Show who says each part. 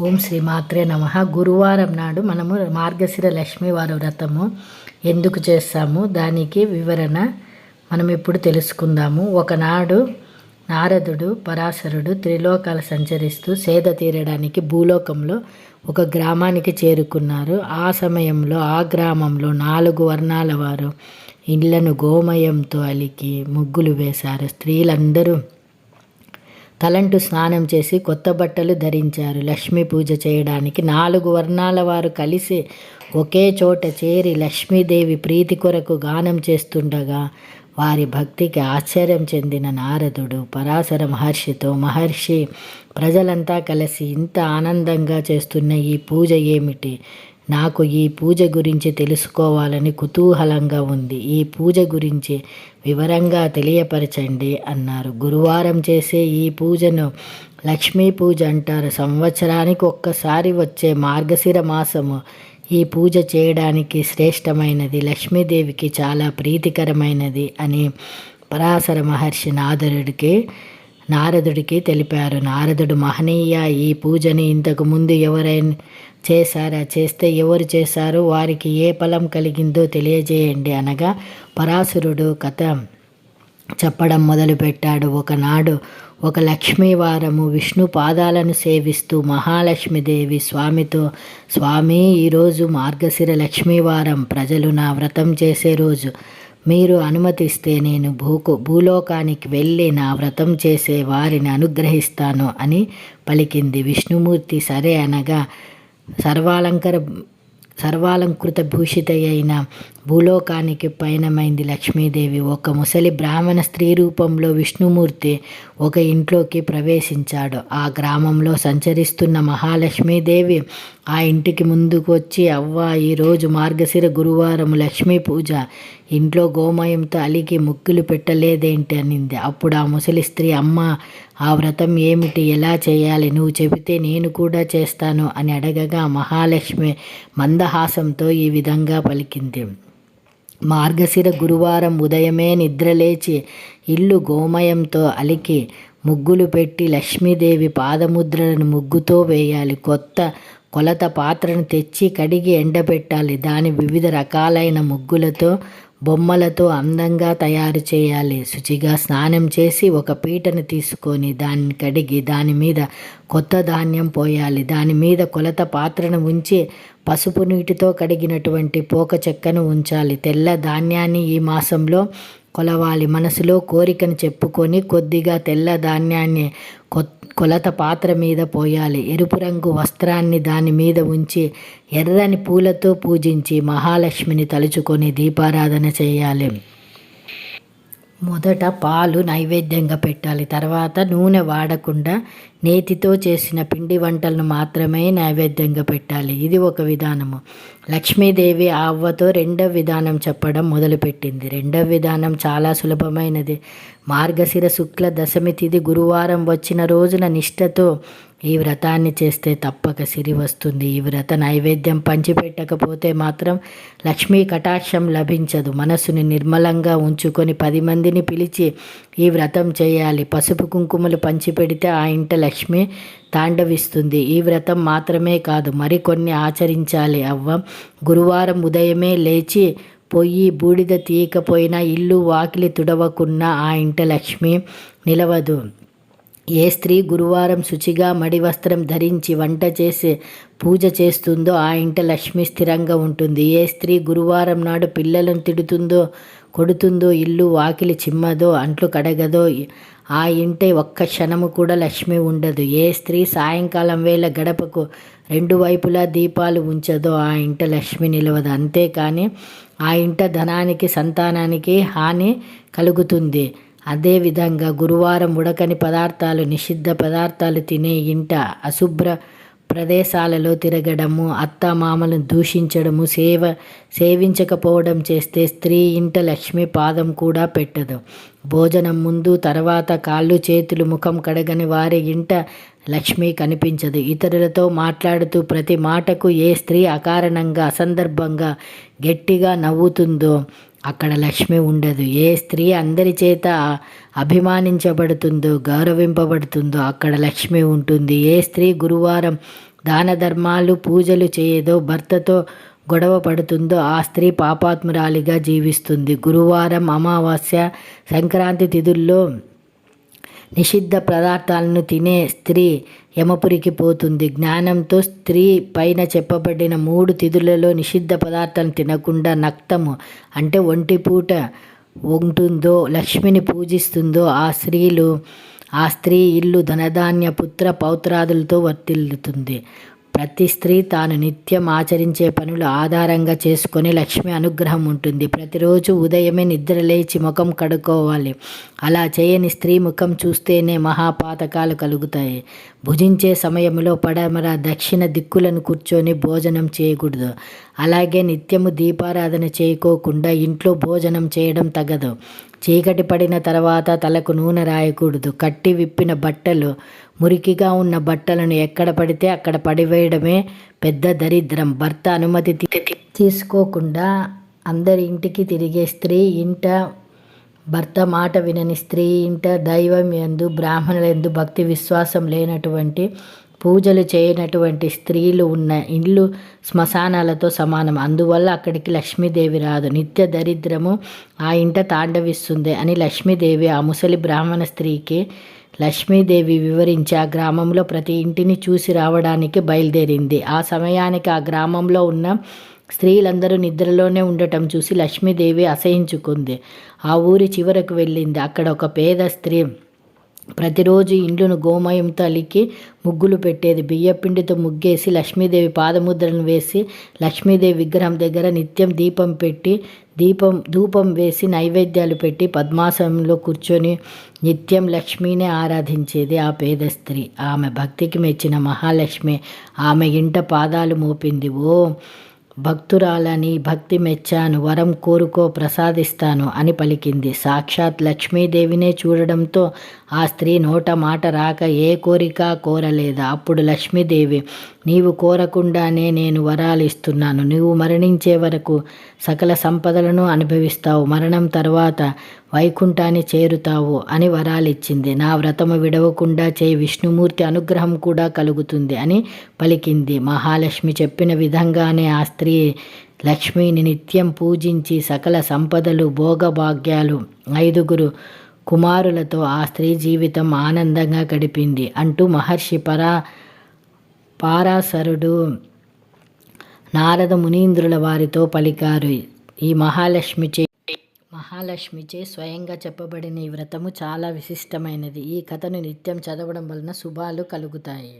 Speaker 1: ఓం శ్రీ మాత్రే నమ. గురువారం నాడు మనము మార్గశిర లక్ష్మీవారి వ్రతము ఎందుకు చేస్తాము? దానికి వివరణ మనం ఇప్పుడు తెలుసుకుందాము. ఒకనాడు నారదుడు పరాశరుడు త్రిలోకాలు సంచరిస్తూ సేద తీరడానికి భూలోకంలో ఒక గ్రామానికి చేరుకున్నారు. ఆ సమయంలో ఆ గ్రామంలో నాలుగు వర్ణాల వారు ఇళ్ళను గోమయంతో అలికి ముగ్గులు వేశారు. స్త్రీలందరూ తలంటు స్నానం చేసి కొత్త బట్టలు ధరించారు. లక్ష్మీ పూజ చేయడానికి నాలుగు వర్ణాల వారు కలిసి ఒకే చోట చేరి లక్ష్మీదేవి ప్రీతి కొరకు గానం చేస్తుండగా వారి భక్తికి ఆశ్చర్యం చెందిన నారదుడు పరాశర మహర్షితో మహర్షి ప్రజలంతా కలిసి ఇంత ఆనందంగా చేస్తున్న ఈ పూజ ఏమిటి? నాకు ఈ పూజ గురించి తెలుసుకోవాలని కుతూహలంగా ఉంది. ఈ పూజ గురించి వివరంగా తెలియపరచండి అన్నారు. గురువారం చేసే ఈ పూజను లక్ష్మీ పూజ అంటారు. సంవత్సరానికి ఒక్కసారి వచ్చే మార్గశిర మాసము ఈ పూజ చేయడానికి శ్రేష్టమైనది. లక్ష్మీదేవికి చాలా ప్రీతికరమైనది అని పరాశర మహర్షి నాదరుడికి నారదుడికి తెలిపారు. నారదుడు మహనీయ ఈ పూజని ఇంతకు ముందు ఎవరైనా చేశారా? చేస్తే ఎవరు చేశారు? వారికి ఏ ఫలం కలిగిందో తెలియజేయండి అనగా పరాశురుడు కథ చెప్పడం మొదలుపెట్టాడు. ఒకనాడు ఒక లక్ష్మీవారము విష్ణు పాదాలను సేవిస్తూ మహాలక్ష్మీదేవి స్వామితో స్వామి ఈరోజు మార్గశిర లక్ష్మీవారం. ప్రజలు నా వ్రతం చేసే రోజు మీరు అనుమతిస్తే నేను భూకు భూలోకానికి వెళ్ళి నా వ్రతం చేసే వారిని అనుగ్రహిస్తాను అని పలికింది విష్ణుమూర్తి. సరే అనగా సర్వాలంకర సర్వాలంకృత భూషిత అయిన భూలోకానికి పయనమైంది లక్ష్మీదేవి. ఒక ముసలి బ్రాహ్మణ స్త్రీ రూపంలో విష్ణుమూర్తి ఒక ఇంట్లోకి ప్రవేశించాడు. ఆ గ్రామంలో సంచరిస్తున్న మహాలక్ష్మీదేవి ఆ ఇంటికి ముందుకు వచ్చి అవ్వ ఈరోజు మార్గశిర గురువారం లక్ష్మీ పూజ. ఇంట్లో గోమయంతో అలికి ముక్కులు పెట్టలేదేంటి? అనింది. అప్పుడు ఆ ముసలి స్త్రీ అమ్మ ఆ వ్రతం ఏమిటి? ఎలా చేయాలి? నువ్వు చెబితే నేను కూడా చేస్తాను అని అడగగా మహాలక్ష్మి మందహాసంతో ఈ విధంగా పలికింది. మార్గశిర గురువారం ఉదయమే నిద్రలేచి ఇల్లు గోమయంతో అలికి ముగ్గులు పెట్టి లక్ష్మీదేవి పాదముద్రలను ముగ్గుతో వేయాలి. కొత్త కొలత పాత్రను తెచ్చి కడిగి ఎండబెట్టాలి. దాని వివిధ రకాలైన ముగ్గులతో బొమ్మలతో అందంగా తయారు చేయాలి. శుచిగా స్నానం చేసి ఒక పీటను తీసుకొని దాన్ని కడిగి దాని మీద కొత్త ధాన్యం పోయాలి. దాని మీద కొలత పాత్రను ఉంచి పసుపు నీటితో కడిగినటువంటి పోక చెక్కను ఉంచాలి. తెల్ల ధాన్యాన్ని ఈ మాసంలో కొలవాలి. మనసులో కోరికను చెప్పుకొని కొద్దిగా తెల్ల ధాన్యాన్ని కొలత పాత్ర మీద పోయాలి. ఎరుపు రంగు వస్త్రాన్ని దాని మీద ఉంచి ఎర్రని పూలతో పూజించి మహాలక్ష్మిని తలుచుకొని దీపారాధన చేయాలి. మొదట పాలు నైవేద్యంగా పెట్టాలి. తర్వాత నూనె వాడకుండా నేతితో చేసిన పిండి వంటలను మాత్రమే నైవేద్యంగా పెట్టాలి. ఇది ఒక విధానము. లక్ష్మీదేవి ఆ అవ్వతో రెండవ విధానం చెప్పడం మొదలుపెట్టింది. రెండవ విధానం చాలా సులభమైనది. మార్గశిర శుక్ల దశమి తిథి గురువారం వచ్చిన రోజున నిష్టతో ఈ వ్రతాన్ని చేస్తే తప్పక సిరి వస్తుంది. ఈ వ్రత నైవేద్యం పంచిపెట్టకపోతే మాత్రం లక్ష్మీ కటాక్షం లభించదు. మనసుని నిర్మలంగా ఉంచుకొని పది మందిని పిలిచి ఈ వ్రతం చేయాలి. పసుపు కుంకుమలు పంచిపెడితే ఆ ఇంట లక్ష్మి తాండవిస్తుంది. ఈ వ్రతం మాత్రమే కాదు మరికొన్ని ఆచరించాలి. అవ్వ గురువారం ఉదయమే లేచి పొయ్యి బూడిద తీయకపోయినా ఇల్లు వాకిలి తుడవకున్నా ఆ ఇంట లక్ష్మి నిలవదు. ఏ స్త్రీ గురువారం శుచిగా మడి వస్త్రం ధరించి వంట చేసి పూజ చేస్తుందో ఆ ఇంట లక్ష్మి స్థిరంగా ఉంటుంది. ఏ స్త్రీ గురువారం నాడు పిల్లలను తిడుతుందో కొడుతుందో ఇల్లు వాకిలి చిమ్మదో అంట్లు కడగదో ఆ ఇంటే ఒక్క క్షణము కూడా లక్ష్మి ఉండదు. ఏ స్త్రీ సాయంకాలం వేళ గడపకు రెండు వైపులా దీపాలు ఉంచదో ఆ ఇంట లక్ష్మి నిలవదు. అంతేకాని ఆ ఇంట ధనానికి సంతానానికి హాని కలుగుతుంది. అదేవిధంగా గురువారం ఉడకని పదార్థాలు నిషిద్ధ పదార్థాలు తినే ఇంట అశుభ్ర ప్రదేశాలలో తిరగడము అత్త మామలను దూషించడము సేవ సేవించకపోవడం చేస్తే స్త్రీ ఇంట లక్ష్మి పాదం కూడా పెట్టదు. భోజనం ముందు తర్వాత కాళ్ళు చేతులు ముఖం కడగని వారి ఇంట లక్ష్మి కనిపించదు. ఇతరులతో మాట్లాడుతూ ప్రతి మాటకు ఏ స్త్రీ అకారణంగా అసందర్భంగా గట్టిగా నవ్వుతుందో అక్కడ లక్ష్మి ఉండదు. ఏ స్త్రీ అందరి చేత అభిమానించబడుతుందో గౌరవింపబడుతుందో అక్కడ లక్ష్మి ఉంటుంది. ఏ స్త్రీ గురువారం దాన ధర్మాలు పూజలు చేయదో భర్తతో గొడవ పడుతుందో ఆ స్త్రీ పాపాత్మురాలిగా జీవిస్తుంది. గురువారం అమావాస్య సంక్రాంతి తిథుల్లో నిషిద్ధ పదార్థాలను తినే స్త్రీ యమపురికి పోతుంది. జ్ఞానంతో స్త్రీ పైన చెప్పబడిన మూడు తిథులలో నిషిద్ధ పదార్థాలను తినకుండా నక్తము అంటే ఒంటి పూట ఉంటుందో లక్ష్మిని పూజిస్తుందో ఆ స్త్రీలు ఆ స్త్రీ ఇల్లు ధనధాన్య పుత్ర పౌత్రాదులతో వర్తిల్లుతుంది. ప్రతి స్త్రీ తాను నిత్యం ఆచరించే పనులు ఆధారంగా చేసుకొని లక్ష్మి అనుగ్రహం ఉంటుంది. ప్రతిరోజు ఉదయమే నిద్ర లేచి ముఖం కడుక్కోవాలి. అలా చేయని స్త్రీ ముఖం చూస్తేనే మహాపాతకాలు కలుగుతాయి. భుజించే సమయంలో పడమర దక్షిణ దిక్కులను కూర్చొని భోజనం చేయకూడదు. అలాగే నిత్యము దీపారాధన చేయకోకుండా ఇంట్లో భోజనం చేయడం తగదు. చీకటి పడిన తర్వాత తలకు నూనె రాయకూడదు. కట్టి విప్పిన బట్టలు మురికిగా ఉన్న బట్టలను ఎక్కడ పడితే అక్కడ పడివేయడమే పెద్ద దరిద్రం. భర్త అనుమతి తీసుకోకుండా అందరి ఇంటికి తిరిగే స్త్రీ ఇంట భర్త మాట వినని స్త్రీ ఇంట దైవం ఎందు బ్రాహ్మణుల ఎందు భక్తి విశ్వాసం లేనటువంటి పూజలు చేయనటువంటి స్త్రీలు ఉన్న ఇల్లు శ్మశానాలతో సమానం. అందువల్ల అక్కడికి లక్ష్మీదేవి రాదు. నిత్య దరిద్రము ఆ ఇంట తాండవిస్తుంది అని లక్ష్మీదేవి ఆ ముసలి బ్రాహ్మణ స్త్రీకి లక్ష్మీదేవి వివరించి ఆ గ్రామంలో ప్రతి ఇంటిని చూసి రావడానికి బయలుదేరింది. ఆ సమయానికి ఆ గ్రామంలో ఉన్న స్త్రీలందరూ నిద్రలోనే ఉండటం చూసి లక్ష్మీదేవి అసహించుకుంది. ఆ ఊరి చివరకు వెళ్ళింది. అక్కడ ఒక పేద స్త్రీ ప్రతిరోజు ఇండ్లను గోమయంతో అలికి ముగ్గులు పెట్టేది. బియ్యపిండితో ముగ్గేసి లక్ష్మీదేవి పాదముద్రను వేసి లక్ష్మీదేవి విగ్రహం దగ్గర నిత్యం దీపం పెట్టి దీపం ధూపం వేసి నైవేద్యాలు పెట్టి పద్మాసనంలో కూర్చొని నిత్యం లక్ష్మీనే ఆరాధించేది ఆ పేద స్త్రీ. ఆమె భక్తికి మెచ్చిన మహాలక్ష్మి ఆమె ఇంట పాదాలు మోపింది. ఓ భక్తురాలని భక్తి మెచ్చాను వరం కోరుకో ప్రసాదిస్తాను అని పలికింది. సాక్షాత్ లక్ష్మీదేవినే చూడడంతో ఆ స్త్రీ నోట మాట రాక ఏ కోరిక కోరలేదు. అప్పుడు లక్ష్మీదేవి నీవు కోరకుండానే నేను వరాలు ఇస్తున్నాను. నువ్వు మరణించే వరకు సకల సంపదలను అనుభవిస్తావు. మరణం తర్వాత వైకుంఠాన్ని చేరుతావు అని వరాలిచ్చింది. నా వ్రతము విడవకుండా చేయి విష్ణుమూర్తి అనుగ్రహం కూడా కలుగుతుంది అని పలికింది. మహాలక్ష్మి చెప్పిన విధంగానే ఆ స్త్రీ లక్ష్మిని నిత్యం పూజించి సకల సంపదలు భోగభాగ్యాలు ఐదుగురు కుమారులతో ఆ స్త్రీ జీవితం ఆనందంగా గడిపింది. అంటూ మహర్షి పరా పారాసరుడు నారద మునీంద్రుల వారితో పలికారు. ఈ మహాలక్ష్మి చే మహాలక్ష్మిచే స్వయంగా చెప్పబడిన ఈ వ్రతము చాలా విశిష్టమైనది. ఈ కథను నిత్యం చదవడం వలన శుభాలు కలుగుతాయి.